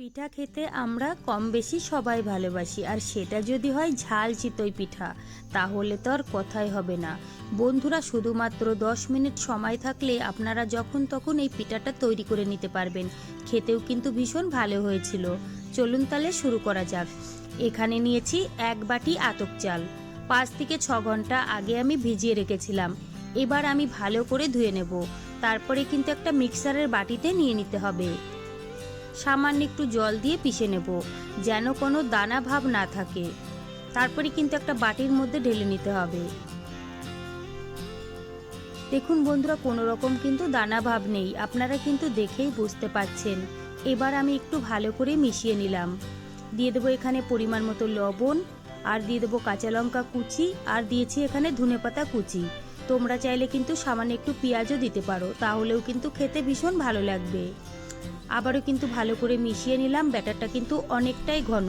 পিঠা খেতে আমরা কম বেশি সবাই ভালোবাসি, আর সেটা যদি হয় ঝাল চিতই পিঠা, তাহলে তো আর কথাই হবে না। বন্ধুরা, শুধুমাত্র দশ মিনিট সময় থাকলে আপনারা যখন তখন এই পিঠাটা তৈরি করে নিতে পারবেন। খেতেও কিন্তু ভীষণ ভালো হয়েছিল। চলুন তাহলে শুরু করা যাক। এখানে নিয়েছি এক বাটি আতক চাল। পাঁচ থেকে ছ ঘণ্টা আগে আমি ভিজিয়ে রেখেছিলাম। এবার আমি ভালো করে ধুয়ে নেব। তারপরে কিন্তু একটা মিক্সারের বাটিতে নিয়ে নিতে হবে। সামান্য একটু জল দিয়ে পিষে নেব, যেন কোনো দানা ভাব না থাকে। তারপরে কিন্তু একটা বাটির মধ্যে ঢেলে নিতে হবে। দেখুন বন্ধুরা, কোনো রকম কিন্তু দানা ভাব নেই। আপনারা কিন্তু দেখেই বুঝতে পাচ্ছেন এবার আমি একটু ভালো করে মিশিয়ে নিলাম। দিয়ে দেবো এখানে পরিমাণ মতো লবণ, আর দিয়ে দেবো কাঁচা লঙ্কা কুচি, আর দিয়েছি এখানে ধনেপাতা কুচি। তোমরা চাইলে কিন্তু সামান্য একটু পেঁয়াজও দিতে পারো, তাহলেও কিন্তু খেতে ভীষণ ভালো লাগবে। আবারও কিন্তু ভালো করে মিশিয়ে নিলাম, ব্যাটারটা কিন্তু অনেকটাই ঘন।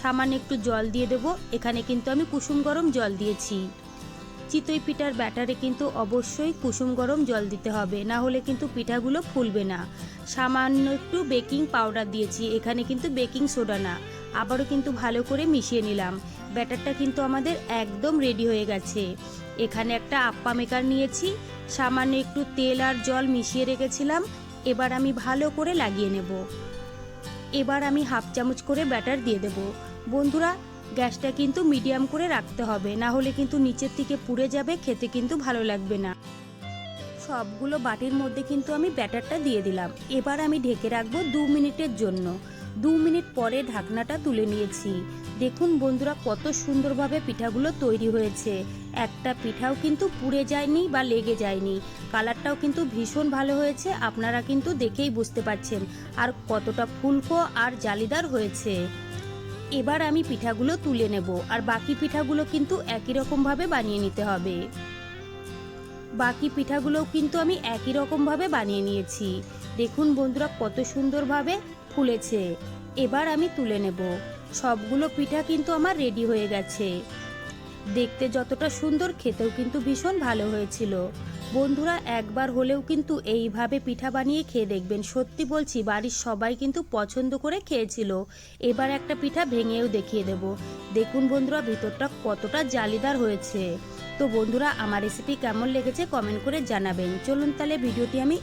সামান্য একটু জল দিয়ে দেবো, এখানে কিন্তু আমি কুসুম গরম জল দিয়েছি। চিতই পিঠার ব্যাটারে কিন্তু অবশ্যই কুসুম গরম জল দিতে হবে, না হলে কিন্তু পিঠাগুলো ফুলবে না। সামান্য একটু বেকিং পাউডার দিয়েছি, এখানে কিন্তু বেকিং সোডা না। আবারও কিন্তু ভালো করে মিশিয়ে নিলাম, ব্যাটারটা কিন্তু আমাদের একদম রেডি হয়ে গেছে। এখানে একটা আপ্পা মেকার নিয়েছি, সামান্য একটু তেল আর জল মিশিয়ে রেখেছিলাম এবার আমি ভালো করে লাগিয়ে নেব। এবার আমি হাফ চামচ করে ব্যাটার দিয়ে দেব। বন্ধুরা, গ্যাসটা কিন্তু মিডিয়াম করে রাখতে হবে, না হলে কিন্তু নিচের দিকে পুড়ে যাবে, খেতে কিন্তু ভালো লাগবে না। সবগুলো বাটির মধ্যে কিন্তু আমি ব্যাটারটা দিয়ে দিলাম। এবার আমি ঢেকে রাখব দু মিনিটের জন্য। দু মিনিট পরে ঢাকনাটা তুলে নিয়েছি। দেখুন বন্ধুরা, কত সুন্দরভাবে পিঠাগুলো তৈরি হয়েছে। একটা পিঠাও কিন্তু পুড়ে যায়নি বা লেগে যায়নি। কালারটাও কিন্তু ভীষণ ভালো হয়েছে, আপনারা কিন্তু দেখেই বুঝতে পারছেন আর কতটা ফুলকো আর জালিদার হয়েছে। এবার আমি পিঠাগুলো তুলে নেব আর বাকি পিঠাগুলো কিন্তু একই রকমভাবে বানিয়ে নিতে হবে। বাকি পিঠাগুলোও কিন্তু আমি একই রকমভাবে বানিয়ে নিয়েছি। দেখুন বন্ধুরা, কত সুন্দরভাবে ফুলেছে। এবার আমি তুলে নেব। সবগুলো পিঠা কিন্তু আমার রেডি হয়ে গেছে। দেখতে যতটা সুন্দর, খেতেও কিন্তু ভীষণ ভালো হয়েছিল। বন্ধুরা, একবার হলেও কিন্তু এইভাবে পিঠা বানিয়ে খেয়ে দেখবেন। সত্যি বলছি, বাড়ির সবাই কিন্তু পছন্দ করে খেয়েছিল। এবার একটা পিঠা ভেঙেও দেখিয়ে দেব। দেখুন বন্ধুরা, ভিতরটা কতটা জালিদার হয়েছে। তো বন্ধুরা, আমার রেসিপি কেমন লেগেছে কমেন্ট করে জানাবেন। চলুন তাহলে ভিডিওটি আমি